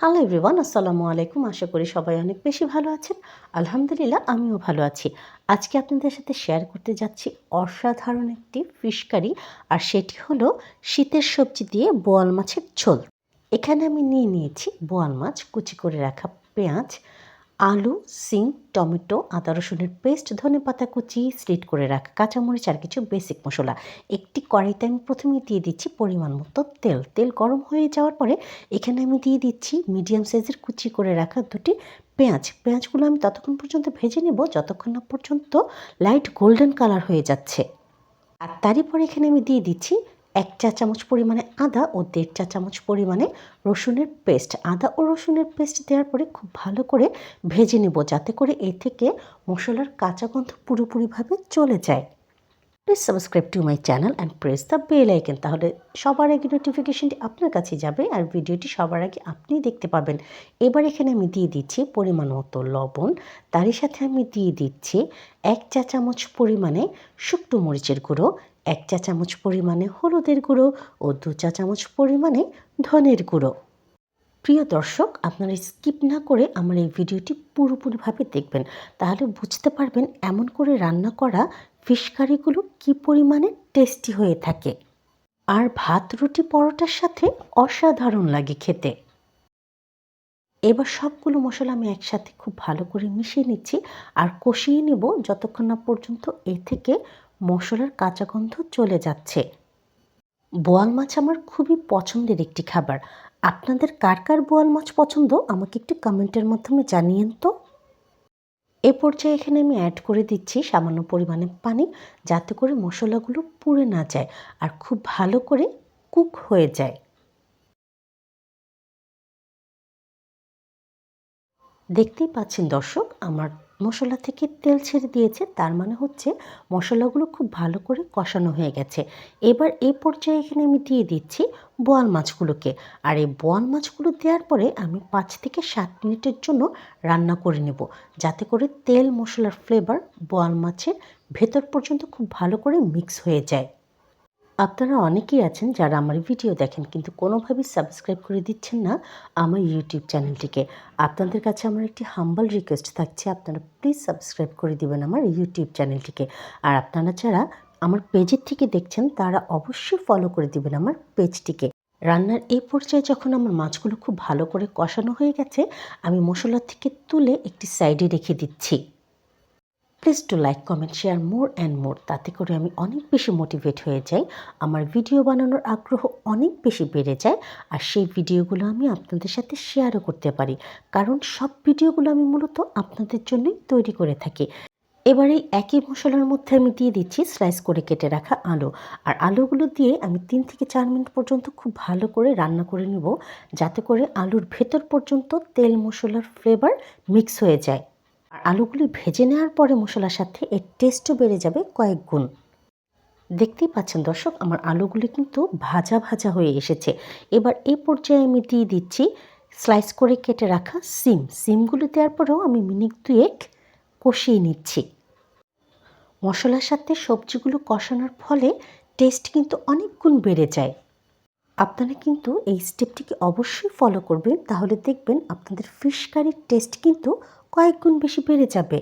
Hello everyone আসসালামু আলাইকুম। আশা করি সবাই অনেক বেশি ভালো আছেন। আলহামদুলিল্লাহ, আমিও ভালো আছি। আজকে আপনাদের সাথে শেয়ার করতে যাচ্ছি অসাধারণ একটি ফিশকারি আর সেটি হলো শীতের সবজি দিয়ে বোয়াল মাছের ঝোল। এখানে আমি নিয়ে নিয়েছি বোয়াল মাছ, কুচি করে রাখা পেঁয়াজ আলু, সিম, টমেটো, আদা, রসুনের পেস্ট, ধনে পাতা কুচি স্লিট করে রাখা কাঁচামরিচ আর কিছু বেসিক মশলা। একটি কড়াইতে আমি প্রথমে দিয়ে দিচ্ছি পরিমাণ মতো তেল। তেল গরম হয়ে যাওয়ার পরে এখানে আমি দিয়ে দিচ্ছি মিডিয়াম সাইজের কুচি করে রাখা দুটি পেঁয়াজ। পেঁয়াজগুলো আমি ততক্ষণ পর্যন্ত ভেজে নেব, যতক্ষণ না পর্যন্ত লাইট গোল্ডেন কালার হয়ে যাচ্ছে। আর তারই পরে এখানে আমি দিয়ে দিচ্ছি এক চা চামচ পরিমাণে আদা ও দেড় চা চামচ পরিমাণে রসুনের পেস্ট। আদা ও রসুনের পেস্ট দেওয়ার পরে খুব ভালো করে ভেজে নেব যাতে করে এ থেকে মশলার কাঁচা গন্ধ পুরোপুরিভাবে চলে যায়। Please subscribe to my channel and press the bell icon তাহলে সবার আগে নোটিফিকেশনটি আপনার কাছে যাবে আর ভিডিওটি সবার আগে আপনি দেখতে পাবেন। এবার এখানে আমি দিয়ে দিচ্ছি পরিমাণ মতো লবণ। তারই সাথে আমি দিয়ে দিচ্ছি এক চা চামচ পরিমাণে শুকনো মরিচের গুঁড়ো, এক চা চামচ পরিমাণে হলুদের গুঁড়ো ও দু চা চামচ পরিমাণে ধনের গুঁড়ো। প্রিয় দর্শক, আপনারা স্কিপ না করে আমার এই ভিডিওটি পুরোপুরিভাবে দেখবেন। তাহলে বুঝতে পারবেন এমন করে রান্না করা ফিশ কারিগুলো কী পরিমাণে টেস্টি হয়ে থাকে? আর ভাত, রুটি, পরোটার সাথে অসাধারণ লাগে খেতে। এবার সবগুলো মশলা আমি একসাথে খুব ভালো করে মিশিয়ে নিচ্ছি আর কষিয়ে নেব যতক্ষণ না পর্যন্ত এ থেকে মশলার কাঁচা গন্ধ চলে যাচ্ছে। বোয়াল মাছ আমার খুবই পছন্দের একটি খাবার। আপনাদের কার কার বোয়াল মাছ পছন্দ আমাকে একটু কমেন্টের মাধ্যমে জানিয়েন তো। এ পর্যায়ে এখানে আমি অ্যাড করে দিচ্ছি সামান্য পরিমাণে পানি যাতে করে মশলাগুলো পুড়ে না যায় আর খুব ভালো করে কুক হয়ে যায়। দেখতেই পাচ্ছেন দর্শক, আমার মশলা থেকে তেল ছেড়ে দিয়েছে, তার মানে হচ্ছে মশলাগুলো খুব ভালো করে কষানো হয়ে গেছে। এবার এই পর্যায়ে এখানে আমি দিয়ে দিচ্ছি বোয়াল মাছগুলোকে। আর এই বোয়াল মাছগুলো দেওয়ার পরে আমি পাঁচ থেকে সাত মিনিটের জন্য রান্না করে নেব, যাতে করে তেল মশলার ফ্লেভার বোয়াল মাছের ভেতর পর্যন্ত খুব ভালো করে মিক্স হয়ে যায়। আপনারা অনেকেই আছেন যারা আমার ভিডিও দেখেন, কিন্তু কোনোভাবেই সাবস্ক্রাইব করে দিচ্ছেন না আমার ইউটিউব চ্যানেলটিকে আপনাদের কাছে আমার একটি হাম্বল রিকোয়েস্ট থাকছে, আপনারা প্লিজ সাবস্ক্রাইব করে দিবেন আমার ইউটিউব চ্যানেলটিকে আর আপনারা যারা আমার পেজের থেকে দেখছেন, তারা অবশ্যই ফলো করে দিবেন আমার পেজটিকে রান্নার এই পর্যায়ে যখন আমার মাছগুলো খুব ভালো করে কষানো হয়ে গেছে, আমি মশলা থেকে তুলে একটি সাইডে রেখে দিচ্ছি। Please to like comment share more and more তাতে করে আমি অনেক বেশি মোটিভেট হয়ে যাই। আমার ভিডিও বানানোর আগ্রহ অনেক বেশি বেড়ে যায় আর সেই ভিডিওগুলো আমি আপনাদের সাথে শেয়ারও করতে পারি। কারণ সব ভিডিওগুলো আমি মূলত আপনাদের জন্যই তৈরি করে থাকি। এবার এই একই মশলার মধ্যে আমি দিয়ে দিচ্ছি স্লাইস করে কেটে রাখা আলু। আর আলুগুলো দিয়ে আমি তিন থেকে চার মিনিট পর্যন্ত খুব ভালো করে রান্না করে নেব। যাতে করে আলুর ভেতর পর্যন্ত তেল মশলার ফ্লেভার মিক্স হয়ে যায়। আলুগুলি ভেজে নেওয়ার পরে মশলার সাথে এর টেস্টও বেড়ে যাবে কয়েক গুণ। দেখতেই পাচ্ছেন দর্শক, আমার আলুগুলি কিন্তু ভাজা ভাজা হয়ে এসেছে। এবার এই পর্যায়ে আমি দিয়ে দিচ্ছি স্লাইস করে কেটে রাখা সিম। সিমগুলো দেওয়ার পরেও আমি মিনিট দুয়েক কষিয়ে নিচ্ছি। মশলার সাথে সবজিগুলো কষানোর ফলে টেস্ট কিন্তু অনেক গুণ বেড়ে যায়। আপনারা কিন্তু এই স্টেপটিকে অবশ্যই ফলো করবেন। তাহলে দেখবেন আপনাদের ফিশ কারির টেস্ট কিন্তু কয়েক গুণ বেশি বেড়ে যাবে।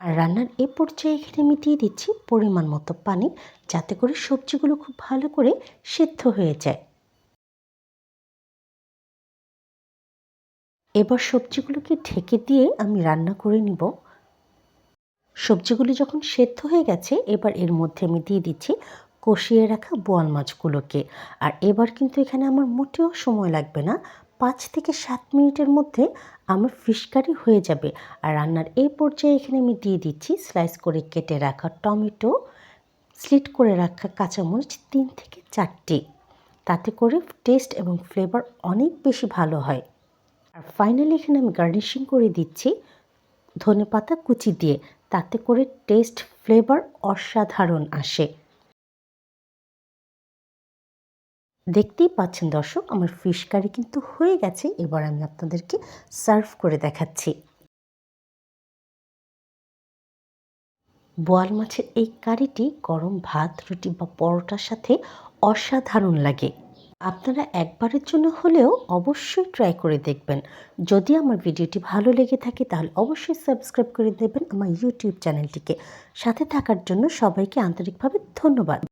আর রান্নার এ পর্যায়ে এখানে আমি দিয়ে দিচ্ছি পরিমাণ মতো পানি, যাতে করে সবজিগুলো খুব ভালো করে সেদ্ধ হয়ে যায়। এবার সবজিগুলোকে ঢেকে দিয়ে আমি রান্না করে নিব। সবজিগুলি যখন সেদ্ধ হয়ে গেছে, এবার এর মধ্যে আমি দিয়ে দিচ্ছি কষিয়ে রাখা বোয়াল মাছগুলোকে। আর এবার কিন্তু এখানে আমার মোটেও সময় লাগবে না। পাঁচ থেকে সাত মিনিটের মধ্যে আমার ফিশ কারি হয়ে যাবে। আর রান্নার এই পর্যায়ে এখানে আমি দিয়ে দিচ্ছি স্লাইস করে কেটে রাখা টমেটো স্লিট করে রাখা কাঁচামরিচ তিন থেকে চারটি। তাতে করে টেস্ট এবং ফ্লেভার অনেক বেশি ভালো হয়। আর ফাইনালি এখানে আমি গার্নিশিং করে দিচ্ছি ধনে পাতা কুচি দিয়ে। তাতে করে টেস্ট ফ্লেভার অসাধারণ আসে। দেখতেই পাচ্ছেন দর্শক, আমার ফিশ কারি কিন্তু হয়ে গেছে। এবার আমি আপনাদেরকে সার্ভ করে দেখাচ্ছি। বোয়াল মাছের এই কারিটি গরম ভাত, রুটি বা পরোটার সাথে অসাধারণ লাগে। আপনারা একবারের জন্য হলেও অবশ্যই ট্রাই করে দেখবেন। যদি আমার ভিডিওটি ভালো লেগে থাকে তাহলে অবশ্যই সাবস্ক্রাইব করে দেবেন আমার ইউটিউব চ্যানেলটিকে সাথে থাকার জন্য সবাইকে আন্তরিকভাবে ধন্যবাদ।